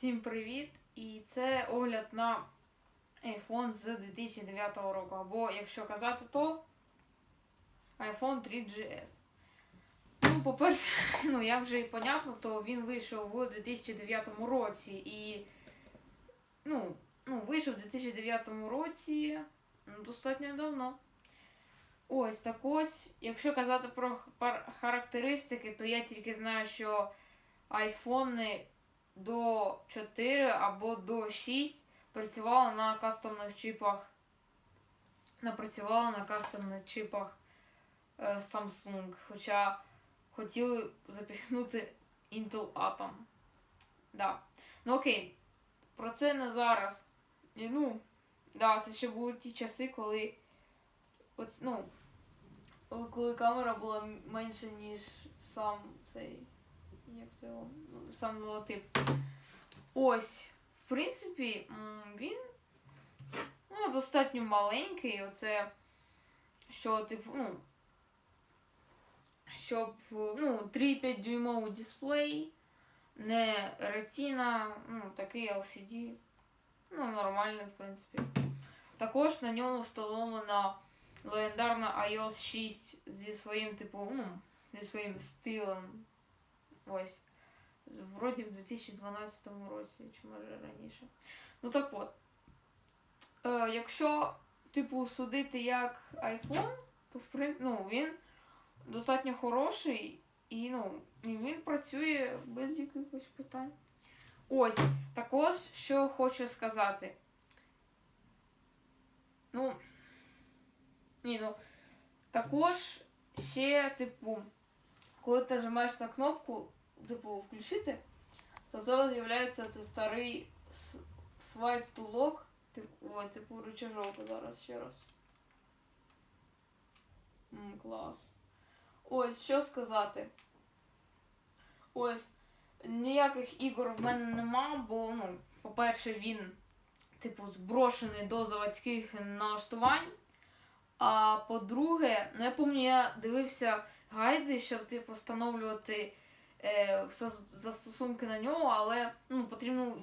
Всім привіт! І це огляд на iPhone з 2009 року. Або, якщо казати, то iPhone 3GS. Ну, по-перше, ну як вже і понятно, то він вийшов у 2009 році. І ну, ну, вийшов у 2009 році ну, достатньо давно. Ось так ось. Якщо казати про характеристики, то я тільки знаю, що айфони до 4 або до 6 працювала на кастомних чипах. Напрацювала на кастомних чипах е, Samsung. Хоча хотіли запіхнути Intel Atom. Да. Ну окей, про це не зараз. І, ну, да, це ще були ті часи, коли. От, ну, коли камера була менше, ніж сам цей. Як це? Ну, сам логотип. Ось. В принципі, він ну, достатньо маленький. Оце, що, типу, ну. Щоб ну, 3,5 дюймовий дисплей, не Retina, ну, такий LCD. Ну, нормальний, в принципі. Також на ньому встановлена легендарна iOS 6 зі своїм, типу, ну, зі своїм стилем. Ось. Вроді в 2012 році, чи може раніше. Ну так от. Е, якщо, типу, судити як iPhone, то в принципі, ну, він достатньо хороший і, ну, він працює без якихось питань. Ось, також, що хочу сказати. Ну. Ні, ну. Також ще, типу, коли ти нажимаєш на кнопку, типу, включити, то в тебе з'являється це старий свайп lock, типу, типу рычажок зараз ще раз. М, клас. Ось, що сказати. Ось. Ніяких ігор в мене нема, бо, ну, по-перше, він, типу, зброшений до заводських налаштувань. А по-друге, ну я пам'ятаю, я дивився гайди, щоб типу, встановлювати е, зас- застосунки на нього, але ну, потрібно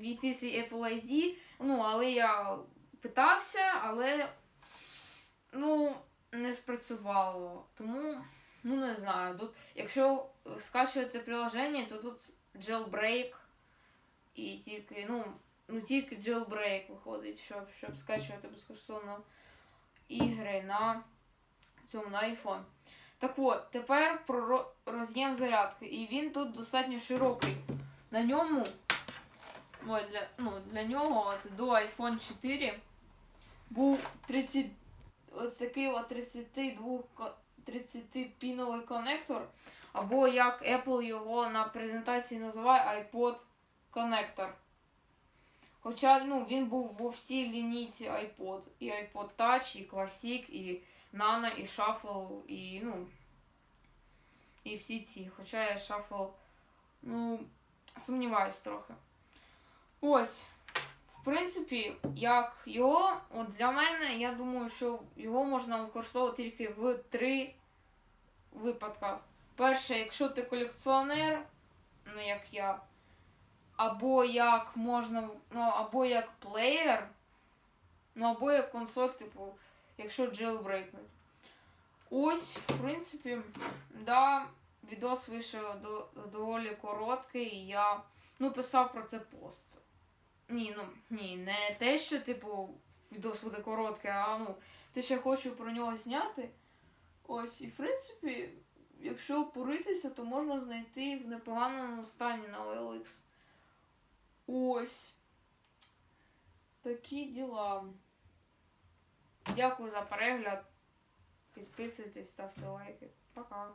війти свій Apple ID. Ну, але я питався, але ну, не спрацювало. Тому, ну не знаю. Тут, якщо скачувати приложення, то тут jailbreak і тільки, ну, ну тільки jailbreak виходить, щоб, щоб скачувати безкоштовно ігри на цьому на iPhone. Так от, тепер про роз'єм зарядки. І він тут достатньо широкий. На ньому, ой, для, ну, для нього ось до iPhone 4 був 30, ось такий от 32 30-піновий конектор. Або як Apple його на презентації називає iPod коннектор. Хоча ну, він був во всій лінійці iPod. І iPod Touch, і Classic, і Nano, і Shuffle, і ну. І всі ці. Хоча я Shuffle, ну, сумніваюсь трохи. Ось. В принципі, як його, от для мене, я думаю, що його можна використовувати тільки в три випадках. Перше, якщо ти колекціонер, ну як я, або як можна, ну, або як плеєр, ну або як консоль, типу, якщо jailbreakнуть. Ось, в принципі, да, відос вийшов до, доволі короткий. і Я ну, писав про це пост. Ні, ну ні, не те, що, типу, відос буде короткий, а ну, те, що я хочу про нього зняти. Ось, і в принципі, якщо поритися, то можна знайти в непоганому стані на OLX. Ось. Такі діла. Дякую за перегляд. Підписуйтесь, ставте лайки. Пока.